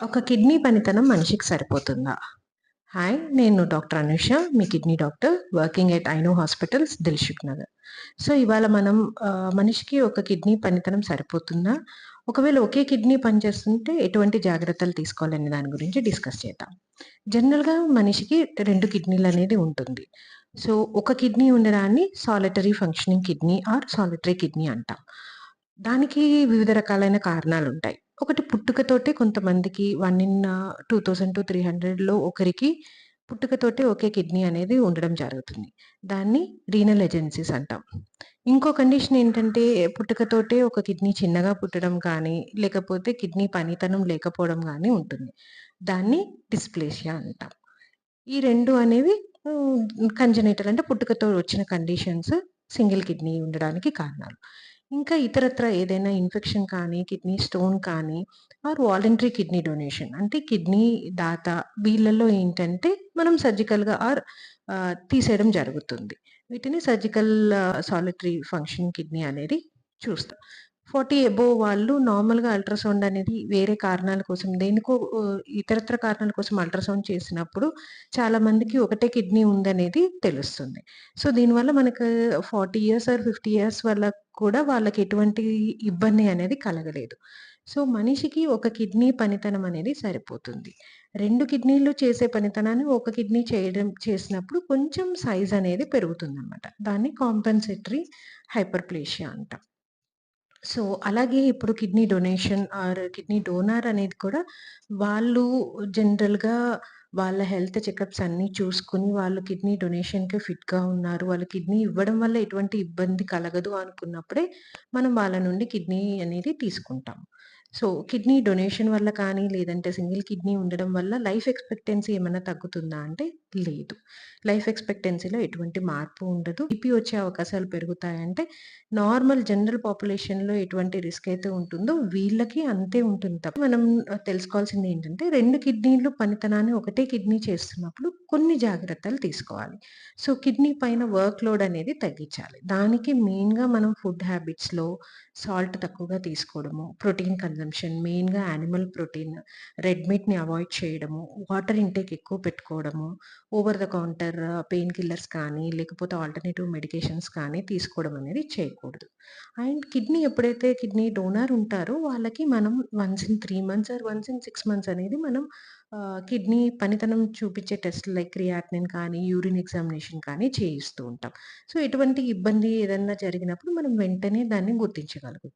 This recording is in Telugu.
ఒక కిడ్నీ పనితనం మనిషికి సరిపోతుందా? హాయ్! నేను doctor Anusha. Me kidney doctor. Working at AINU hospitals, Dilsukhnagar. So, ఇవాళ మనం మనిషికి ఒక కిడ్నీ పనితనం సరిపోతుందా? ఒకవేళ ఒకే కిడ్నీ పనిచేస్తుంటే ఎటువంటి జాగ్రత్తలు తీసుకోవాలనే దాని గురించి డిస్కస్ చేద్దాం. జనరల్‌గా మనిషికి రెండు కిడ్నీలు అనేది ఉంటుంది. సో, ఒక కిడ్నీ ఉండడాన్ని solitary functioning kidney or solitary kidney అంటాం. దానికి వివిధ రకాలైన కారణాలు ఉంటాయి ఒకటి పుట్టుకతోటే కొంతమందికి వన్ ఇన్ 2000-300లో ఒకరికి పుట్టుకతోటే ఒకే కిడ్నీ అనేది ఉండడం జరుగుతుంది. దాన్ని రీనల్ ఏజెన్సీస్ అంటాం. ఇంకో కండిషన్ ఏంటంటే పుట్టుకతోటే ఒక కిడ్నీ చిన్నగా పుట్టడం కానీ, లేకపోతే కిడ్నీ పనితనం లేకపోవడం కానీ ఉంటుంది. దాన్ని డిస్ప్లేసియా అంటాం. ఈ రెండు అనేవి కంజనేటల్ అంటే పుట్టుకతో వచ్చిన కండిషన్స్ సింగిల్ కిడ్నీ ఉండడానికి కారణాలు. ఇంకా ఇతరత్ర ఏదైనా ఇన్ఫెక్షన్ కానీ, కిడ్నీ స్టోన్ కానీ ఆర్ వాలంటరీ కిడ్నీ డొనేషన్ అంటే కిడ్నీ దాత వీళ్ళలో ఏంటంటే మనం సర్జికల్‌గా ఆర్ తీసేయడం జరుగుతుంది. వీటిని సర్జికల్ సాలిటరీ ఫంక్షన్ కిడ్నీ అనేది చూస్తాం. 40 అబోవ్ వాళ్ళు నార్మల్‌గా అల్ట్రాసౌండ్ అనేది వేరే కారణాల కోసం దేనికో ఇతరత్ర కారణాల కోసం అల్ట్రాసౌండ్ చేసినప్పుడు చాలామందికి ఒకటే కిడ్నీ ఉందనేది తెలుస్తుంది. సో, దీనివల్ల మనకు 40 ఇయర్స్ ఆర్ 50 ఇయర్స్ వల్ల కూడా వాళ్ళకి ఎటువంటి ఇబ్బంది అనేది కలగలేదు. సో, మనిషికి ఒక కిడ్నీ పనితనం అనేది సరిపోతుంది. రెండు కిడ్నీలు చేసే పనితనాన్ని ఒక కిడ్నీ చేయడం చేసినప్పుడు కొంచెం సైజ్ అనేది పెరుగుతుందన్నమాట. దాన్ని కాంపెన్సేటరీ హైపర్‌ప్లేషియా అంటాం. సో, అలాగే ఇప్పుడు kidney donation or kidney donor అనేది కూడా వాళ్ళు జనరల్‌గా వాళ్ళ హెల్త్ చెకప్స్ అన్నీ చూసుకొని వాళ్ళు కిడ్నీ డొనేషన్‌కి ఫిట్‌గా ఉన్నారు. వాళ్ళు కిడ్నీ ఇవ్వడం వల్ల ఎటువంటి ఇబ్బంది కలగదు అనుకున్నప్పుడే మనం వాళ్ళ నుండి కిడ్నీ అనేది తీసుకుంటాం. సో, కిడ్నీ డొనేషన్ వల్ల కానీ, లేదంటే సింగిల్ కిడ్నీ ఉండడం వల్ల లైఫ్ ఎక్స్‌పెక్టెన్సీ ఏమైనా తగ్గుతుందా అంటే లేదు. లైఫ్ ఎక్స్‌పెక్టెన్సీలో ఎటువంటి మార్పు ఉండదు. బీపీ వచ్చే అవకాశాలు పెరుగుతాయంటే నార్మల్ జనరల్ పాపులేషన్‌లో ఎటువంటి రిస్క్ అయితే ఉంటుందో వీళ్ళకి అంతే ఉంటుంది తప్ప మనం తెలుసుకోవాల్సింది ఏంటంటే రెండు కిడ్నీలు పనితనాన్ని ఒకటే కిడ్నీ చేస్తున్నప్పుడు కొన్ని జాగ్రత్తలు తీసుకోవాలి. సో, కిడ్నీ పైన వర్క్ లోడ్ అనేది తగ్గించాలి. దానికి మెయిన్‌గా మనం ఫుడ్ హ్యాబిట్స్‌లో సాల్ట్ తక్కువగా తీసుకోవడము, ప్రోటీన్ కన్జంప్షన్ మెయిన్‌గా యానిమల్ ప్రోటీన్, రెడ్ మీట్‌ని అవాయిడ్ చేయడము, వాటర్ ఇంటేక్ ఎక్కువ పెట్టుకోవడము, over the counter pain killers కానీ, లేకపోతే ఆల్టర్‌నేటివ్ మెడికేషన్స్ కానీ తీసుకోవడం అనేది చేయకూడదు. అండ్ కిడ్నీ ఎప్పుడైతే కిడ్నీ డోనర్ ఉంటారో వాళ్ళకి మనం once in three months or once in six months అనేది మనం కిడ్నీ పనితనం చూపించే టెస్ట్‌లు లైక్ క్రియాటినిన్ కానీ, యూరిన్ ఎగ్జామినేషన్ కానీ చేయిస్తూ ఉంటాం. సో, ఎటువంటి ఇబ్బంది ఏదన్నా జరిగినప్పుడు మనం వెంటనే దాన్ని గుర్తించగలుగుతాం.